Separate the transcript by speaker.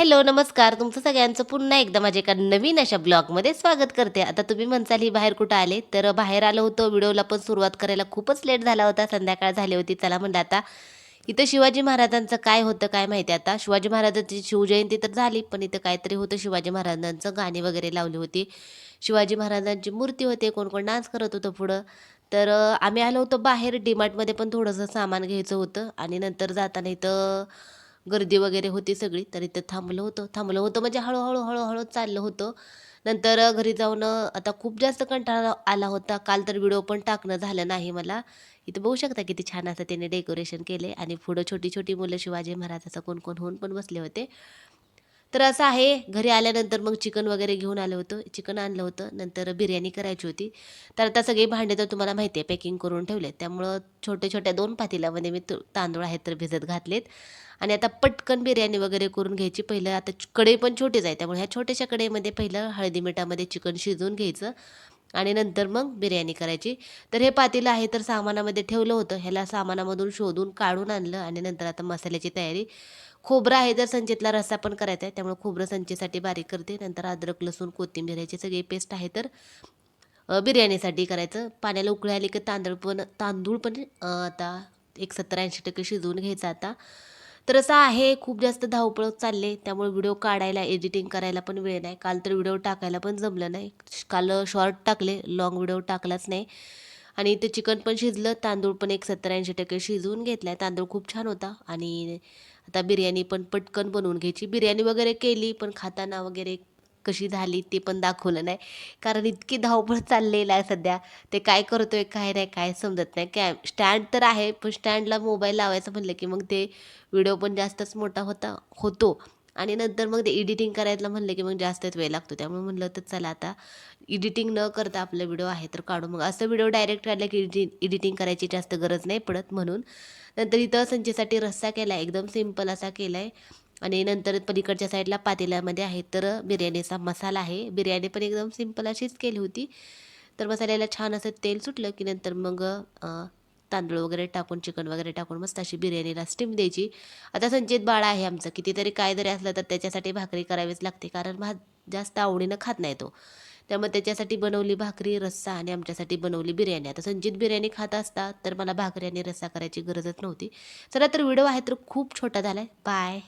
Speaker 1: Hello नमस्कार. तुमचं सगळ्यांचं पुन्हा एकदा माझ्या एका नवीन अशा ब्लॉगमध्ये स्वागत करते. आता तुम्ही म्हणसाल ही बाहेर कुठं आले? तर बाहेर आलो होतो. व्हिडिओला पण सुरुवात करायला खूपच लेट झाला होता. संध्याकाळ झाली होती. चला म्हणलं आता इथं शिवाजी महाराजांचं काय होतं काय माहिती आता? शिवाजी महाराजांची शिवजयंती तर झाली पण इथं काहीतरी होतं. शिवाजी महाराजांचं गाणी वगैरे लावली होती. शिवाजी महाराजांची मूर्ती होते. कोण कोण डान्स करत होतं पुढं. तर आम्ही आलो होतो बाहेर. डीमार्टमध्ये पण थोडंसं सामान घ्यायचं होतं. आणि नंतर जाताना इथं गर्दी वगैरे होती सगळी तर इथं थांबलं होतं. थांबलं होतं म्हणजे हळूहळू हळूहळू चाललं होतं. नंतर घरी जाऊन आता खूप जास्त कंटाळा आला होता. काल तर व्हिडिओ पण टाकणं झालं नाही मला. इथं बघू शकता किती छान असं त्याने डेकोरेशन केले आणि पुढं छोटी छोटी मुलं शिवाजी महाराजाचं कोण कोण होऊन पण बसले होते. तर असं आहे घरी आल्यानंतर मग चिकन वगैरे घेऊन आलं होतं चिकन आणलं होतं नंतर बिर्याणी करायची होती. तर आता सगळी भांडे तर तुम्हाला माहिती आहे पॅकिंग करून ठेवले त्यामुळं छोट्या छोट्या दोन पातेल्यामध्ये मी तांदूळ आहेत तर भिजत घातलेत. आणि आता पटकन बिर्याणी वगैरे करून घ्यायची. पहिलं आता च- कढई पण छोटीच आहे त्यामुळे ह्या छोट्याशा कढईमध्ये पहिलं हळदी मिठामध्ये चिकन शिजवून घ्यायचं. आणि नंतर मग बिर्याणी करायची. तर हे पातेलं आहे तर सामानामध्ये ठेवलं होतं. ह्याला सामानामधून शोधून काढून आणलं आणि नंतर आता मसाल्याची तयारी खोबरं आहे जर संचेतला रस्सा पण करायचा आहे त्यामुळे खोबरं संचेसाठी बारीक करते. नंतर अद्रक लसूण कोथिंबीर याची सगळी पेस्ट आहे तर बिर्याणीसाठी करायचं. पाण्याला उकळी आली की तांदूळ पण तांदूळ पण आता एक सत्तर ऐंशी टक्के शिजवून घ्यायचा आता. तर असं आहे खूप जास्त धावपळ चालले त्यामुळे व्हिडिओ काढायला एडिटिंग करायला पण वेळ नाही. काल तर व्हिडिओ टाकायला पण जमलं नाही. काल शॉर्ट टाकले लॉंग व्हिडिओ टाकलाच नाही. आणि ते चिकन पण शिजलं तांदूळ पण एक सत्तर ऐंशी टक्के शिजवून घेतला आहे तांदूळ खूप छान होता आणि आता बिर्याणी पण पटकन बनवून घ्यायची. बिर्याणी वगैरे केली पण खाताना वगैरे कशी झाली ते पण दाखवलं नाही. कारण इतकी धावपळ चाललेलं आहे सध्या. ते काय करतोय काय नाही काय समजत नाही. काय स्टँड तर आहे पण स्टँडला मोबाईल लावायचं म्हणलं की मग ते व्हिडिओ पण जास्तच मोठा होता होतो. आणि नंतर मग ते एडिटिंग करायला म्हणलं की मग जास्तच वेळ लागतो. त्यामुळे म्हणलं तर चला आता एडिटिंग न करता आपला व्हिडिओ आहे तर काढू. मग असं व्हिडिओ डायरेक्ट काढला की एडिटिंग एडिटिंग करायची जास्त गरज नाही पडत म्हणून. नंतर इथं संचेसाठी रस्सा केला आहे एकदम सिंपल असा केला आहे आणि नंतर पलीकडच्या साईडला पातेल्यामध्ये आहे तर बिर्याणीचा मसाला आहे. बिर्याणी पण एकदम सिंपल अशीच केली होती. तर मसाल्याला छान असं तेल सुटलं की नंतर मग तांदूळ वगैरे टाकून चिकन वगैरे टाकून मस्त अशी बिर्याणीला स्टीम द्यायची. आता संचित बाळा आहे आमचं कितीतरी काय जरी असलं तर त्याच्यासाठी भाकरी करावीच लागते कारण भात जास्त आवडीनं खात नाही तो. त्यामुळे त्याच्यासाठी बनवली भाकरी रस्सा आणि आमच्यासाठी बनवली बिर्याणी. आता संचित बिर्याणी खात असता तर मला भाकरी आणि रस्सा करायची गरजच नव्हती. चला तर व्हिडिओ आहे तर खूप छोटा झाला आहे बाय